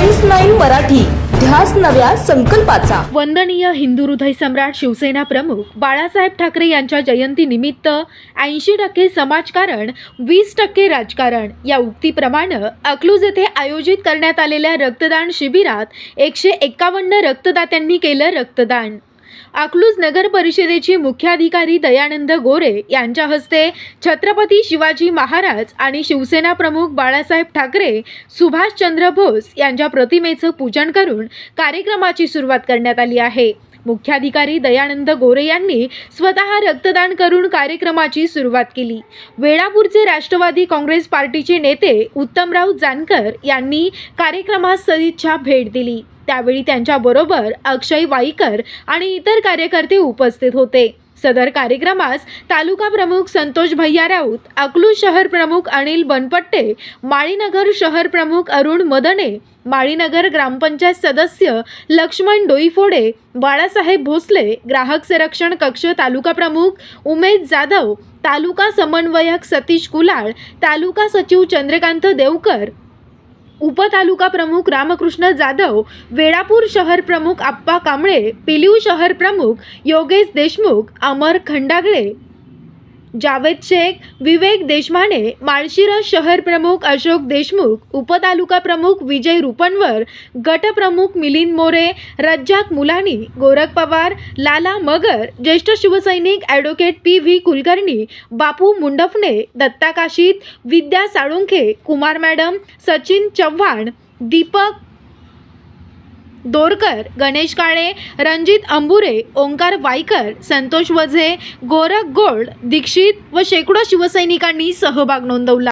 Times nine Marathi ध्यास नव्या संकल्पाचा. वंदनीय हिंदू हृदय सम्राट शिवसेना प्रमुख बाळासाहेब ठाकरे यांच्या जयंतीनिमित्त ऐंशी टक्के समाजकारण वीस टक्के राजकारण या उक्तीप्रमाणे अकलूज येथे आयोजित करण्यात आलेल्या रक्तदान शिबिरात एकशे एक्कावन्न रक्तदात्यांनी केलं रक्तदान. अकलूज नगर परिषदेचे मुख्याधिकारी दयानंद गोरे यांच्या हस्ते छत्रपती शिवाजी महाराज आणि शिवसेना प्रमुख बाळासाहेब ठाकरे सुभाषचंद्र बोस यांच्या प्रतिमेचं पूजन करून कार्यक्रमाची सुरुवात करण्यात आली आहे. मुख्याधिकारी दयानंद गोरे यांनी स्वतः रक्तदान करून कार्यक्रमाची सुरुवात केली. वेळापूरचे राष्ट्रवादी काँग्रेस पार्टीचे नेते उत्तमराव जानकर यांनी कार्यक्रमास सदिच्छा भेट दिली. त्यावेळी त्यांच्याबरोबर अक्षय वाईकर आणि इतर कार्यकर्ते उपस्थित होते. सदर कार्यक्रमास तालुका प्रमुख संतोष भैया राऊत अकलू शहर प्रमुख अनिल बनपट्टे माळीनगर शहर प्रमुख अरुण मदने माळीनगर ग्रामपंचायत सदस्य लक्ष्मण डोईफोडे बाळासाहेब भोसले ग्राहक संरक्षण कक्ष तालुका प्रमुख उमेश जाधव तालुका समन्वयक सतीश कुलाळ तालुका सचिव चंद्रकांत देवकर उपतालुका प्रमुख रामकृष्ण जाधव वेळापूर शहर प्रमुख आप्पा कांबळे पिलिऊ शहर प्रमुख योगेश देशमुख अमर खंडागळे जावेद शेख विवेक देशमाने माळशिरस शहर प्रमुख अशोक देशमुख उपतालुका प्रमुख विजय रुपणवर गटप्रमुख मिलिंद मोरे रज्जाक मुलानी गोरख पवार लाला मगर ज्येष्ठ शिवसैनिक advocate P V Kulkarni Bapu Mundphane Datta Kashid Vidya Salunkhe Kumar madam Sachin Chavan Deepak Dorkar Ganesh Kale Ranjit Ambure Omkar Waikar Santosh Waze Gorakh gold Dikshit व शेकडो शिवसैनिकांनी सहभाग नोंदवला.